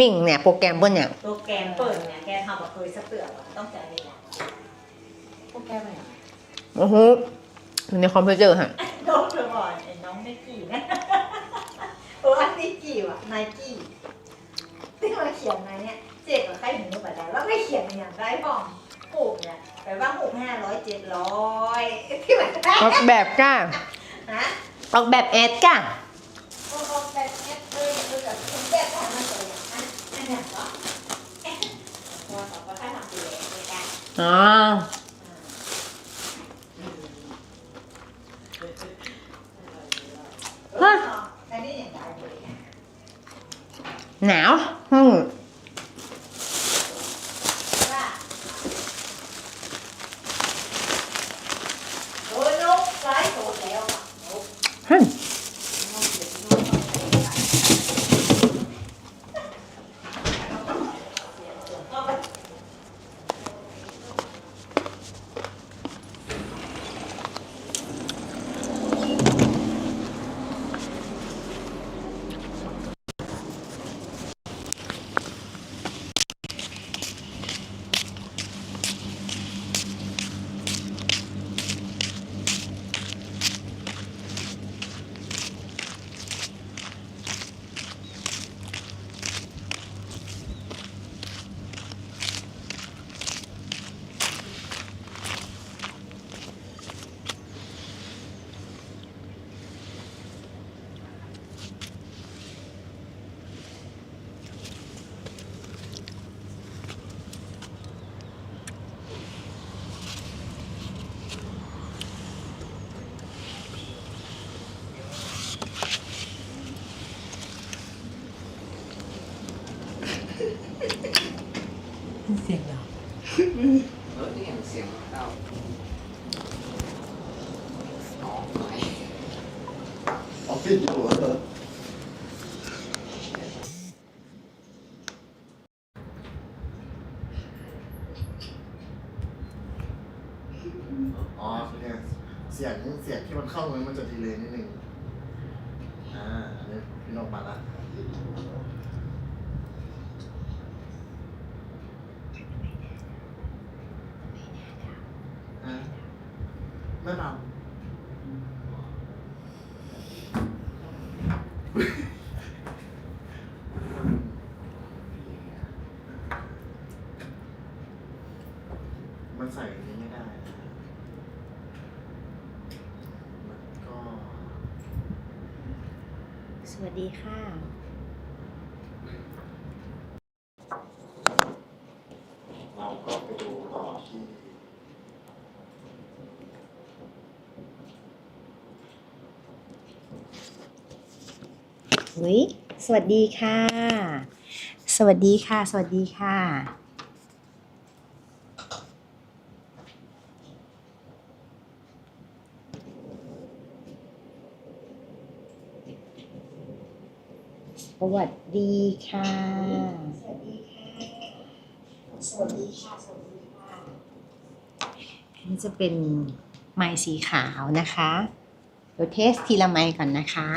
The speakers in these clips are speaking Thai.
มิ่งเนี่ยโปรแกรมเปิ้ลเนี่ยโปรแกรมเปิดเนี่ยแกทำแบบเคยสักเตือกอะต้องใจเวลาโปรแกรมอะไรอะโอ้โหอยู่ในคอมพิวเตอร์ฮะน้องเธอบอกไอ้น้องไนกี้นะโอ้อันไนกี้ว่ะไนกี้ที่มาเขียนในเนี่ยเจ๊กับใครเห็นรูปแบบแล้วไม่เขียนอย่างไรบ้างหูกเนี่ยแปลว่าหูกห้าร้อยเจ็ดร้อยที่มันได้ออกแบบก้าฮะออกแบบแอดก้าโอ้โหแบบเนี้ยเออเออแบบ ได้ อ๋อ เฮ้ยอันนี้อย่างไรเลย หนาว สียงเหรอเออนี่เสียงเต้าอ๋อไม่ออฟฟิศอยู่เหรออ๋อเนี่ยเสียงเสียงที่มันเข้ามันมันจะดีเลยนิดนึงอ่าอันนี้พี่น้องมาละ ไม่ทำมันใส่นนี้ไม่ได้นะมันก็ สวัสดีค่ะ เราก็ไปดูต่อที่ อุ้ยสวัสดีค่ะ สวัสดีค่ะ สวัสดีค่ะ สวัสดีค่ะ สวัสดีค่ะ สวัสดีค่ะ สวัสดีค่ะ อันนี้จะเป็นไม้สีขาวนะคะ เดี๋ยวเทสทีละไม้ก่อนนะคะ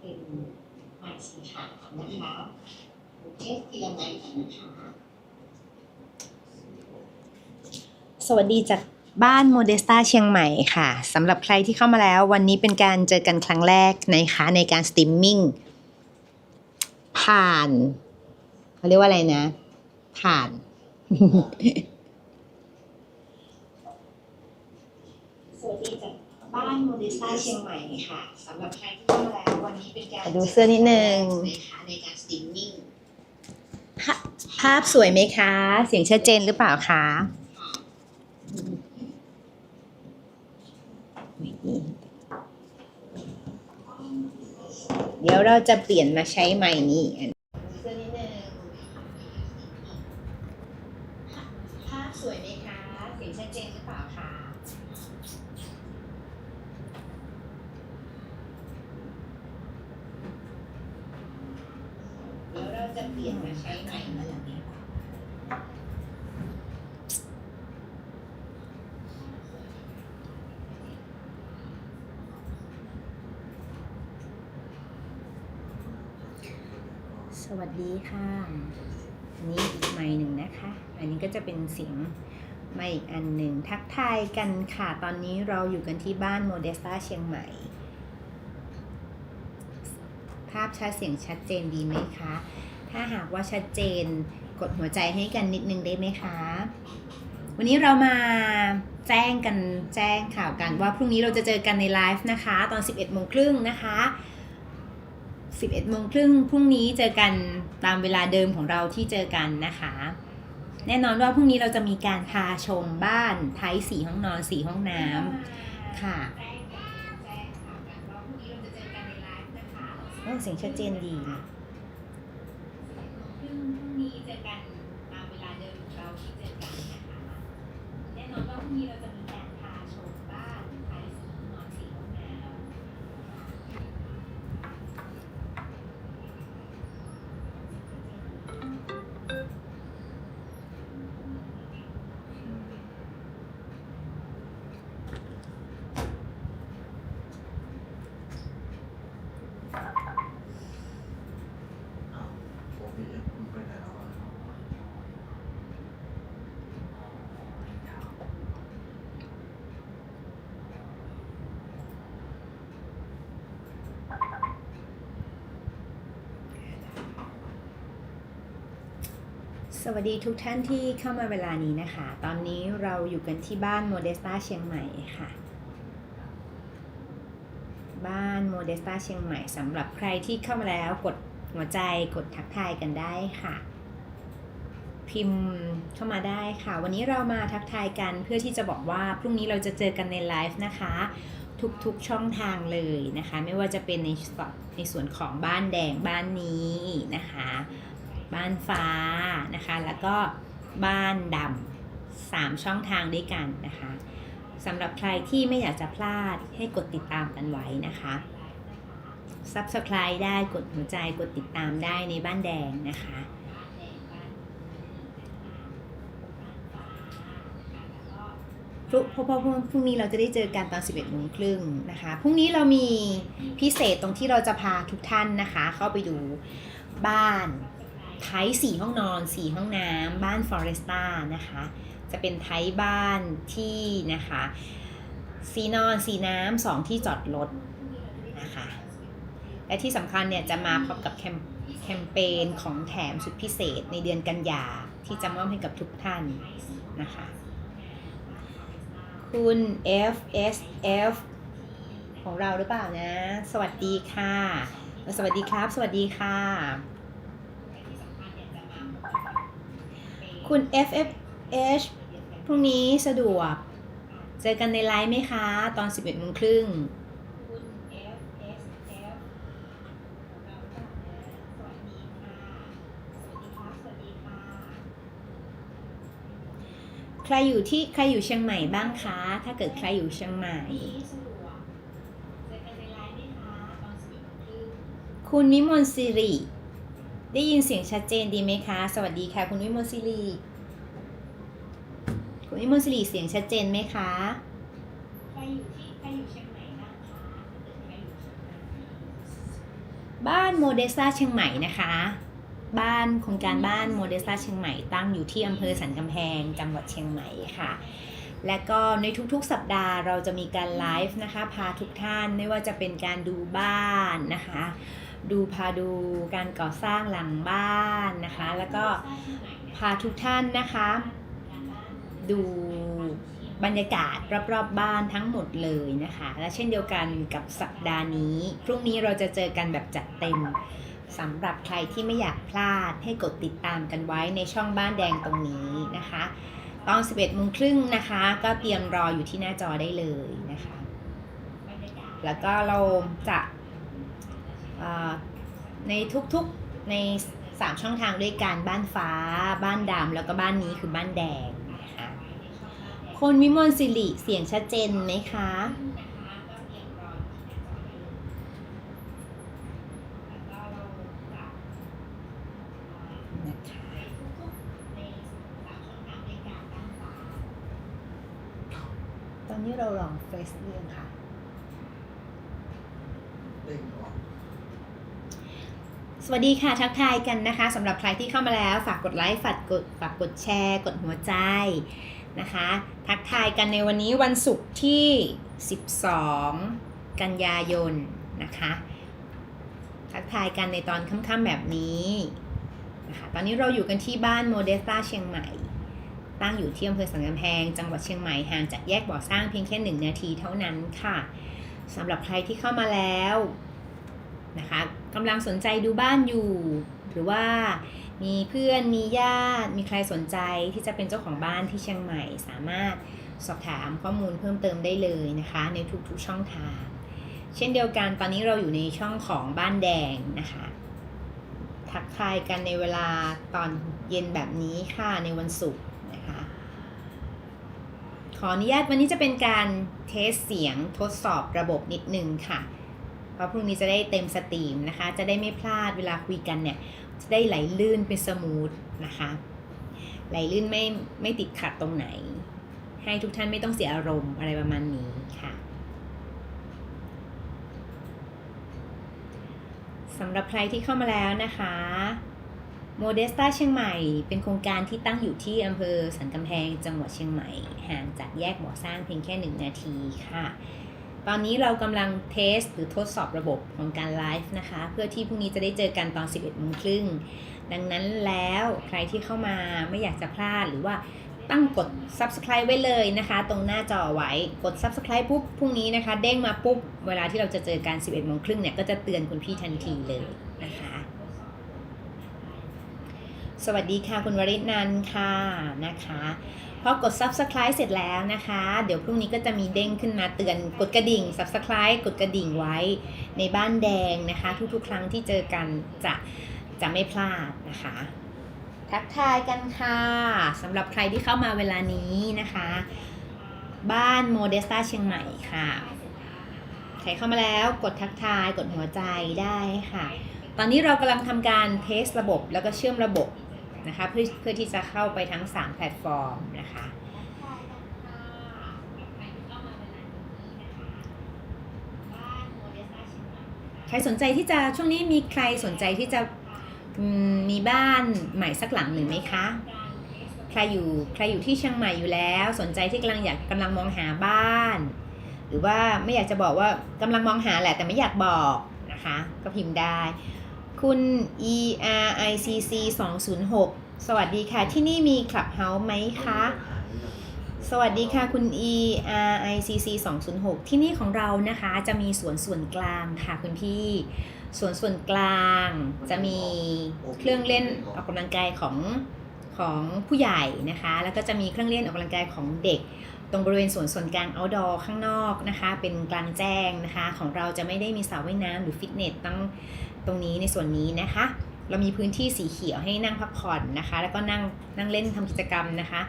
เป็นไม้ สีขาวนะคะเดี๋ยวเทสทีละไม้ก่อนนะคะสวัสดีจากบ้านโมเดสตาเชียงใหม่ค่ะสำหรับใครที่เข้ามาแล้ววันนี้เป็นการเจอกันครั้งแรกนะคะในการสตรีมมิ่งผ่านเขาเรียกว่าอะไรนะ ผ่าน สวัสดีจาก บ้านโมเดสตาเชียงใหม่ค่ะสำหรับใครที่เข้ามาแล้ววันนี้เป็นการดูเสื้อนิดนึง นะคะในการสตรีมมิ่งภาพภาพสวยไหมคะ เสียงชัดเจนหรือเปล่าคะเดี๋ยวเราจะเปลี่ยนมาใช้ไม้นี้อันเสื้อนิ ปลี่ยนมาใช้ใหม่มาแล้วสวัสดีค่ะ อันนี้อีกไม่หนึ่งนะคะ อันนี้ก็จะเป็นเสียงไม่อีกอันหนึ่งทักทายกันค่ะ ตอนนี้เราอยู่กันที่บ้านโมเดสตาเชียงใหม่ ภาพชัดเสียงชัดเจนดีไหมคะ ถ้าหากว่าชัดเจนกดหัวใจให้กันนิดนึงได้ไหมคะ วันนี้เรามาแจ้งกันแจ้งข่าวกันว่าพรุ่งนี้เราจะเจอกันในไลฟ์นะคะ ตอน 11โมงครึ่งนะคะ 11โมงครึ่งพรุ่งนี้เจอกันตามเวลาเดิมของเราที่เจอกันนะคะ แน่นอนว่าพรุ่งนี้เราจะมีการพาชมบ้านไทยสีห้องนอนสีห้องน้ำค่ะโอ้เสียงชัดเจนดีนะพรุ่งนี้เจอกันตามเวลาเดิมของเราที่เจอกันนะคะ แน่นอนว่าพรุ่งนี้เราจะมีการพาชมบ้านไทยสีห้องนอนสีห้องน้ำ อ้าวโอบีมันไปไหนแล้วอะ สวัสดีทุกท่านที่เข้ามาเวลานี้นะคะ ตอนนี้เราอยู่กันที่บ้านโมเดสตาเชียงใหม่ค่ะ บ้านโมเดสตาเชียงใหม่สำหรับใครที่เข้ามาแล้วกดหัวใจกดทักทายกันได้ค่ะ พิมพ์เข้ามาได้ค่ะ วันนี้เรามาทักทายกันเพื่อที่จะบอกว่าพรุ่งนี้เราจะเจอกันในไลฟ์นะคะ ทุกๆช่องทางเลยนะคะ ไม่ว่าจะเป็นในส่วนในส่วนของบ้านแดงบ้านนี้นะคะ บ้านฟ้านะคะ แล้วก็บ้านดำสามช่องทางด้วยกันนะคะสำหรับใครที่ไม่อยากจะพลาดให้กดติดตามกันไว้นะคะ Subscribe ได้กดหัวใจกดติดตามได้ในบ้านแดงนะคะพรุ่งพราะเพพรุ่งนี้เราจะได้เจอกันตอน 11โมงครึ่งนะคะ พรุ่งนี้เรามีพิเศษตรงที่เราจะพาทุกท่านนะคะ เข้าไปดูบ้าน ไทยสี่ห้องนอนสี่ห้องน้ำบ้านฟอเรสต้านะคะ จะเป็นไทยบ้านที่นะคะสีนอนสีน้ำสองที่จอดรถนะคะ และที่สำคัญเนี่ยจะมาพร้อมกับแคมแคมเปญของแถมสุดพิเศษในเดือนกันยาที่จะมอบให้กับทุกท่านนะคะ คุณ FSF ของเราหรือเปล่านะ สวัสดีค่ะ สวัสดีครับ สวัสดีค่ะ คุณ FFH พรุ่งนี้สะดวก เจอกันในไลฟ์ไหมคะ ตอน 11โมงครึ่งคุณ FSF สวัสดีค่ะสวัสดีครับสวัสดีค่ะใครอยู่ที่ใครอยู่เชียงใหม่บ้างคะ ถ้าเกิดใครอยู่เชียงใหม่ คุณวิมลสิริ ได้ยินเสียงชัดเจนดีไหมคะ สวัสดีค่ะ คุณวิมลสิริคุณวิมลสิริเสียงชัดเจนไหมคะใครอยู่ที่ใครอยู่เชียงใหม่บ้างคะบ้านโมเดสตาเชียงใหม่นะคะ บ้านโครงการบ้านโมเดสตาเชียงใหม่ตั้งอยู่ที่อำเภอสันกำแพงจังหวัดเชียงใหม่ค่ะและก็ในทุกๆสัปดาห์เราจะมีการไลฟ์นะคะ พาทุกท่านไม่ว่าจะเป็นการดูบ้านนะคะ ดูพาดูการก่อสร้างหลังบ้านนะคะ แล้วก็พาทุกท่านนะคะ ดูบรรยากาศรอบๆบบ้านทั้งหมดเลยนะคะ และเช่นเดียวกันกับสัปดาห์นี้ พรุ่งนี้เราจะเจอกันแบบจัดเต็มสำหรับใครที่ไม่อยากพลาดให้กดติดตามกันไว้ในช่องบ้านแดงตรงนี้นะคะ ตอน 11โมงครึ่งนะคะ ก็เตรียมรออยู่ที่หน้าจอได้เลยนะคะ แล้วก็เราจะ ในทุกๆใน 3 ช่องทางด้วยกันบ้านฟ้า บ้านดำแล้วก็บ้านนี้คือบ้านแดงนะคะคนวิมลสิริเสียงชัดเจนไหมคะตอนนี้เราลองเฟซเรื่องค่ะเด้งออ สวัสดีค่ะทักทายกันนะคะสำหรับใครที่เข้ามาแล้ว ฝากกดไลค์ฝากกดฝากกดแชร์ กดหัวใจนะคะ ทักทายกันในวันนี้วันศุกร์ที่ 12 กันยายนนะคะ ทักทายกันในตอนค่ำๆแบบนี้นะคะตอนนี้เราอยู่กันที่บ้านโมเดสตาเชียงใหม่ ตั้งอยู่ที่อำเภอสันกำแพง จังหวัดเชียงใหม่ห่างจากแยกบ่อสร้างเพียงแค่หนึ่งนาทีเท่านั้นค่ะสำหรับใครที่เข้ามาแล้ว นะคะกำลังสนใจดูบ้านอยู่ หรือว่ามีเพื่อนมีญาติ มีใครสนใจที่จะเป็นเจ้าของบ้านที่เชียงใหม่ สามารถสอบถามข้อมูลเพิ่มเติมได้เลยนะคะ ในทุกๆช่องทาง เช่นเดียวกันตอนนี้เราอยู่ในช่องของบ้านแดงนะคะ ทักทายกันในเวลาตอนเย็นแบบนี้ค่ะในวันศุกร์นะคะ ขออนุญาตวันนี้จะเป็นการเทสเสียงทดสอบระบบนิดนึงค่ะ เพราะพรุ่งนี้จะได้เต็มสตรีมนะคะ จะได้ไม่พลาดเวลาคุยกันเนี่ย จะได้ไหลลื่นเป็นสมูทนะคะ ไหลลื่นไม่ไม่ติดขัดตรงไหน ให้ทุกท่านไม่ต้องเสียอารมณ์อะไรประมาณนี้ค่ะสำหรับใครที่เข้ามาแล้วนะคะโมเดสตาเชียงใหม่ เป็นโครงการที่ตั้งอยู่ที่อำเภอสันกำแพงจังหวัดเชียงใหม่ ห่างจากแยกบ่อสร้างเพียงแค่หนึ่งนาทีค่ะ ตอนนี้เรากำลังเทสหรือทดสอบระบบของการไลฟ์นะคะ เพื่อที่พรุ่งนี้จะได้เจอกันตอน 11โมงครึ่งดังนั้นแล้วใครที่เข้ามาไม่อยากจะพลาดหรือว่าตั้งกด subscribe ไว้เลยนะคะ ตรงหน้าจอไว้กด subscribe ปุ๊บพรุ่งนี้นะคะ เด้งมาปุ๊บ เวลาที่เราจะเจอกัน 11โมงครึ่งเนี่ย ก็จะเตือนคุณพี่ทันทีเลยนะคะ สวัสดีค่ะคุณวริศนันค่ะนะคะพอกด subscribe เสร็จแล้วนะคะ เดี๋ยวพรุ่งนี้ก็จะมีเด้งขึ้นมาเตือนกดกระดิ่ง subscribe กดกระดิ่งไว้ในบ้านแดงนะคะ ทุกๆ ครั้งที่เจอกันจะจะไม่พลาดนะคะ ทักทายกันค่ะสำหรับใครที่เข้ามาเวลานี้นะคะ บ้านโมเดสตาเชียงใหม่ค่ะ ใครเข้ามาแล้วกดทักทายกดหัวใจได้ค่ะ ตอนนี้เรากำลังทำการเทสระบบแล้วก็เชื่อมระบบ นะคะเพื่อเพื่อที่จะเข้าไปทั้ง 3 แพลตฟอร์มนะคะใครสนใจที่จะช่วงนี้มีใครสนใจที่จะมมีบ้านใหม่สักหลังหนึ่งไหมคะ ใครอยู่ใครอยู่ที่เชียงใหม่อยู่แล้ว สนใจที่กำลังอยากกำลังมองหาบ้าน หรือว่าไม่อยากจะบอกว่ากำลังมองหาแหละแต่ไม่อยากบอกนะคะ ก็พิมพ์ได้ คุณ e r i c c 206 สวัสดีค่ะ ที่นี่มี Clubhouse ไหมคะ สวัสดีค่ะ คุณ e r i c c 206 ที่นี่ของเรานะคะจะมีสวนส่วนกลางค่ะคุณพี่สวนส่วนกลางจะมีเครื่องเล่นออกกำลังกายของของผู้ใหญ่นะคะ แล้วก็จะมีเครื่องเล่นออกกำลังกายของเด็ก ตรงบริเวณสวนส่วนกลาง outdoor ข้างนอกนะคะ เป็นกลางแจ้งนะคะ ของเราจะไม่ได้มีสระว่ายน้ำหรือฟิตเนสตั้ง ตรงนี้ในส่วนนี้นะคะ เรามีพื้นที่สีเขียวให้นั่งพักผ่อนนะคะ แล้วก็นั่งนั่งเล่นทำกิจกรรมนะคะ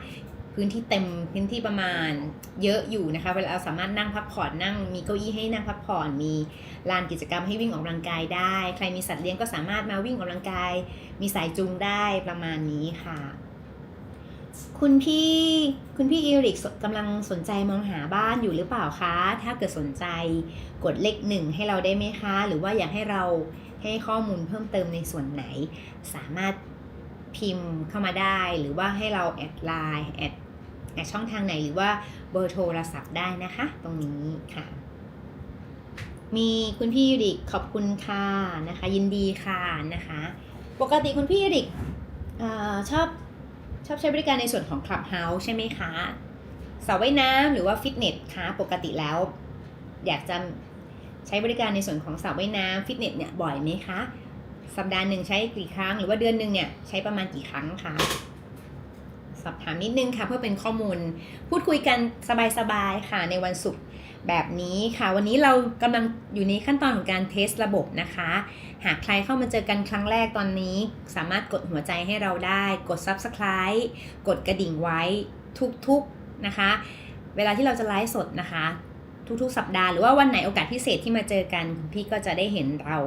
พื้นที่เต็มพื้นที่ประมาณเยอะอยู่นะคะ เวลาเราสามารถนั่งพักผ่อนนั่งมีเก้าอี้ให้นั่งพักผ่อน มีลานกิจกรรมให้วิ่งออกกำลังกายได้ ใครมีสัตว์เลี้ยงก็สามารถมาวิ่งออกกำลังกาย มีสายจูงได้ประมาณนี้ค่ะคุณพี่คุณพี่อีริกกำลังสนใจมองหาบ้านอยู่หรือเปล่าคะ ถ้าเกิดสนใจกดเลขหนึ่งให้เราได้ไหมคะ หรือว่าอยากให้เรา ให้ข้อมูลเพิ่มเติมในส่วนไหน สามารถพิมพ์เข้ามาได้หรือว่าให้เราแอดไลน์แอดแอดช่องทางไหนหรือว่าเบอร์โทรศัพท์ได้นะคะ ตรงนี้ค่ะ มีคุณพี่ยูริกขอบคุณค่ะนะคะ ยินดีค่ะนะคะ ปกติคุณพี่ยูริกออชอบชอบใช้บริการในส่วนของ Clubhouse ใช่ไหมคะสระว่ายน้ำหรือว่าฟิตเนสคะปกติแล้ว อยากจะ ใช้บริการในส่วนของสระว่ายน้ำฟิตเนสเนี่ยบ่อยไหมคะ สัปดาห์หนึ่งใช้กี่ครั้ง หรือว่าเดือนหนึ่งเนี่ยใช้ประมาณกี่ครั้งคะสอบถามนิดนึงค่ะเพื่อเป็นข้อมูล พูดคุยกันสบายๆค่ะในวันศุกร์แบบนี้ค่ะ วันนี้เรากำลังอยู่ในขั้นตอนของการเทสระบบนะคะ หากใครเข้ามาเจอกันครั้งแรกตอนนี้ สามารถกดหัวใจให้เราได้ กด subscribe กดกระดิ่งไว้ทุกๆนะคะ เวลาที่เราจะไลฟ์สดนะคะ ทุกๆ สัปดาห์หรือว่าวันไหนโอกาสพิเศษที่มาเจอกันคุณพี่ก็จะได้เห็นเรา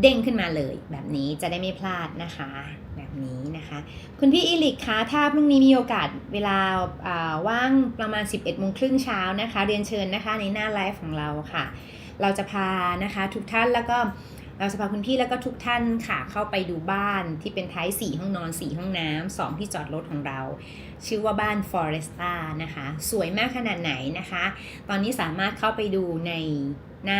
เด้งขึ้นมาเลย แบบนี้จะได้ไม่พลาดนะคะ แบบนี้นะคะ คุณพี่อิลิกคะถ้าพรุ่งนี้มีโอกาสเวลาอ่าว่างประมาณ 11โมงครึ่งเช้านะคะ เรียนเชิญนะคะในหน้าไลฟ์ของเราค่ะ เราจะพานะคะทุกท่านแล้วก็ เราจะพาคุณพี่แล้วก็ทุกท่านค่ะเข้าไปดูบ้านที่เป็นท้าย 4 ห้องนอน 4 ห้องน้ำสองที่จอดรถของเรา ชื่อว่าบ้าน Foresta นะคะ สวยมากขนาดไหนนะคะ ตอนนี้สามารถเข้าไปดูในหน้า